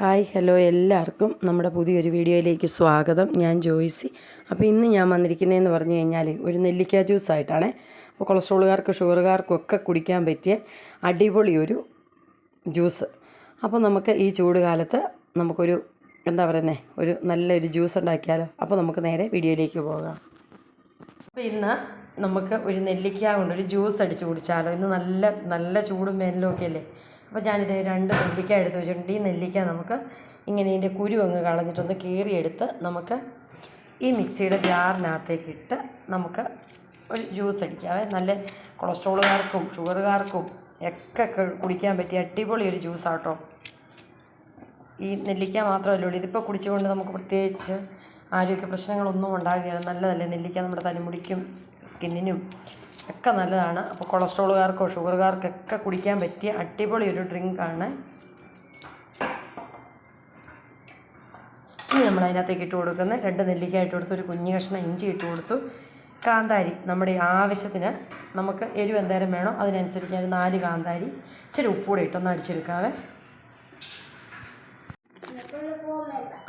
Hi hello എല്ലാവർക്കും നമ്മുടെ പുതിയൊരു വീഡിയോയിലേക്ക് സ്വാഗതം. ഞാൻ ജോയിസി. അപ്പോൾ ഇന്ന് ഞാൻ വന്നിരിക്കുന്നതെന്ന് പറഞ്ഞു കഴിഞ്ഞാൽ ഒരു നെല്ലിക്ക ജ്യൂസായിട്ടാണ്. അപ്പോൾ കൊളസ്ട്രോളുകാർക്ക് ഷുഗറുകാർക്കും ഒക്കെ കുടിക്കാൻ പറ്റിയ അടിപൊളി ഒരു ജ്യൂസ്. അപ്പോൾ നമുക്ക് ഈ ചൂട് കാലത്ത് നമുക്കൊരു എന്താ പറയുന്നത് ഒരു നല്ലൊരു ജ്യൂസ് ഉണ്ടാക്കിയാലോ? അപ്പോൾ നമുക്ക് നേരെ വീഡിയോയിലേക്ക് പോകാം. അപ്പോൾ ഇന്ന് നമുക്ക് ഒരു നെല്ലിക്ക കൊണ്ട് ഒരു ജ്യൂസ് അടിച്ച് കുടിച്ചാലോ? ഇന്ന് നല്ല നല്ല ചൂടും വേനലും ഒക്കെ അല്ലേ? അപ്പോൾ ഞാനിത് രണ്ട് നെല്ലിക്ക എടുത്ത് വെച്ചിട്ടുണ്ട്. ഈ നെല്ലിക്ക നമുക്ക് ഇങ്ങനെ ഇതിന്റെ കുരു അങ്ങ് കളഞ്ഞിട്ടൊന്ന് കീറിയെടുത്ത് നമുക്ക് ഈ മിക്സിയുടെ ജാറിനകത്തേക്ക് ഇട്ട് നമുക്ക് ഒരു ജ്യൂസ് അടിക്കാവേ നല്ല കൊളസ്ട്രോളുകാർക്കും ഷുഗറുകാർക്കും ഒക്കെ കുടിക്കാൻ പറ്റിയ അടിപൊളി ഒരു ജ്യൂസാട്ടോ. ഈ നെല്ലിക്ക മാത്രമല്ല ഉള്ളൂ. ഇതിപ്പോൾ കുടിച്ചുകൊണ്ട് നമുക്ക് പ്രത്യേകിച്ച് ആരോഗ്യ പ്രശ്നങ്ങളൊന്നും ഉണ്ടാകുകയില്ല നല്ലതല്ലേ നെല്ലിക്ക നമ്മുടെ തലമുടിക്കും സ്കിന്നിനും ഒക്കെ നല്ലതാണ്. അപ്പോൾ കൊളസ്ട്രോളുകാർക്കോ ഷുഗറുകാർക്കൊക്കെ കുടിക്കാൻ പറ്റിയ അടിപൊളി ഒരു ഡ്രിങ്കാണ്. ഇനി നമ്മൾ അതിനകത്തേക്ക് ഇട്ട് കൊടുക്കുന്ന രണ്ട് നെല്ലിക്ക ഇട്ട് കൊടുത്തു ഒരു കുഞ്ഞു കഷ്ണം ഇഞ്ചി ഇട്ട് കൊടുത്തു. കാന്താരി നമ്മുടെ ആവശ്യത്തിന് നമുക്ക് എരിവ് എന്തേരം വേണോ? അതിനനുസരിച്ച് ഞാൻ നാല് കാന്താരി. ഇച്ചിരി ഉപ്പൂടെ ഇട്ടൊന്ന് അടിച്ചെടുക്കാവേ.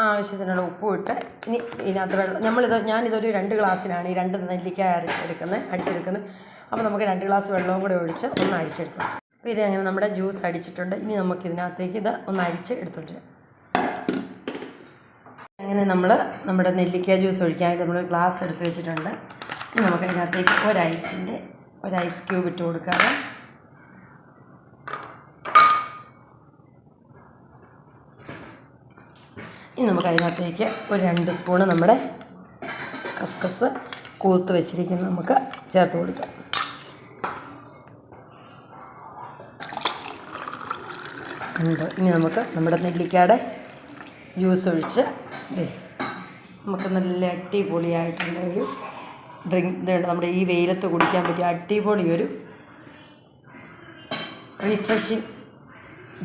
ആവശ്യത്തിനുള്ള ഉപ്പും ഇട്ട് ഇനി ഇതിനകത്ത് വെള്ളം. നമ്മളിത് ഞാനിതൊരു രണ്ട് ഗ്ലാസ്സിലാണ് ഈ രണ്ട് നെല്ലിക്ക അരച്ചെടുക്കുന്നത് അടിച്ചെടുക്കുന്നത് അപ്പോൾ നമുക്ക് രണ്ട് ഗ്ലാസ് വെള്ളവും കൂടെ ഒഴിച്ച് ഒന്ന് അടിച്ചെടുക്കാം. അപ്പോൾ ഇത് അങ്ങനെ നമ്മുടെ ജ്യൂസ് അടിച്ചിട്ടുണ്ട്. ഇനി നമുക്ക് ഇതിനകത്തേക്ക് ഇത് ഒന്ന് അരിച്ച് എടുത്തോണ്ട് അങ്ങനെ നമ്മൾ നമ്മുടെ നെല്ലിക്ക ജ്യൂസ് ഒഴിക്കാനായിട്ട് നമ്മൾ ഗ്ലാസ് എടുത്ത് വെച്ചിട്ടുണ്ട്. ഇനി നമുക്ക് ഇതിനകത്തേക്ക് ഒരു ഐസിന്റെ ഒരു ഐസ് ക്യൂബ് ഇട്ട് കൊടുക്കാതെ ഇനി നമുക്ക് അതിനകത്തേക്ക് ഒരു രണ്ട് സ്പൂണ് നമ്മുടെ കസ്കസ് കൂത്ത് വെച്ചിരിക്കുന്ന നമുക്ക് ചേർത്ത് കൊടുക്കാം. ഉണ്ട് ഇനി നമുക്ക് നമ്മുടെ നെല്ലിക്കയുടെ ജ്യൂസ് ഒഴിച്ച് നമുക്ക് നല്ല അടിപൊളിയായിട്ടുള്ള ഒരു ഡ്രിങ്ക് ഇതുണ്ട് നമ്മുടെ ഈ വെയിലത്ത് കുടിക്കാൻ പറ്റിയ അടിപൊളി ഒരു റിഫ്രഷിങ്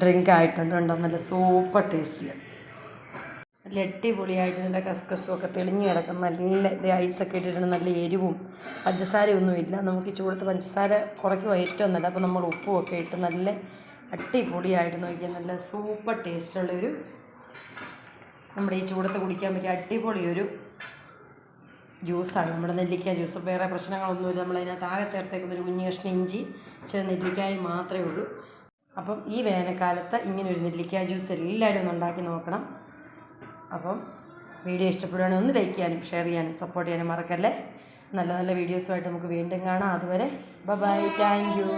ഡ്രിങ്ക് ആയിട്ടുണ്ട്. ഉണ്ടോ നല്ല സൂപ്പർ ടേസ്റ്റിൽ അടിപൊളിയായിട്ട് നല്ല കസ്കസും ഒക്കെ തെളിഞ്ഞ് കിടക്കും. നല്ല ഇത് ഐസൊക്കെ ഇട്ടിട്ടുണ്ട്. നല്ല എരിവും. പഞ്ചസാരയൊന്നുമില്ല. നമുക്ക് ചൂടത്ത് പഞ്ചസാര കുറയ്ക്കുക ഏറ്റവും നല്ല അപ്പോൾ നമ്മൾ ഉപ്പും ഒക്കെ ഇട്ട് നല്ല അടിപൊളിയായിട്ട് നോക്കിയാൽ നല്ല സൂപ്പർ ടേസ്റ്റുള്ളൊരു നമ്മുടെ ഈ ചൂടത്ത് കുടിക്കാൻ പറ്റിയ അടിപൊളി ഒരു ജ്യൂസാണ്. നമ്മുടെ നെല്ലിക്ക ജ്യൂസ്. വേറെ പ്രശ്നങ്ങളൊന്നുമില്ല. നമ്മളതിനകത്ത് ആകെ ചേർത്തേക്കുന്ന ഒരു കുഞ്ഞു കഷ്ണം ഇഞ്ചി ചില നെല്ലിക്കായും മാത്രമേ ഉള്ളൂ. അപ്പം ഈ വേനൽക്കാലത്ത് ഇങ്ങനെ ഒരു നെല്ലിക്ക ജ്യൂസ് എല്ലാവരും ഒന്ന് ഉണ്ടാക്കി നോക്കണം. അപ്പം വീഡിയോ ഇഷ്ടപ്പെടുകയാണെങ്കിൽ ഒന്ന് ലൈക്ക് ചെയ്യാനും ഷെയർ ചെയ്യാനും സപ്പോർട്ട് ചെയ്യാനും മറക്കല്ലേ? നല്ല നല്ല വീഡിയോസുമായിട്ട് നമുക്ക് വീണ്ടും കാണാം. അതുവരെ ബൈ താങ്ക് യു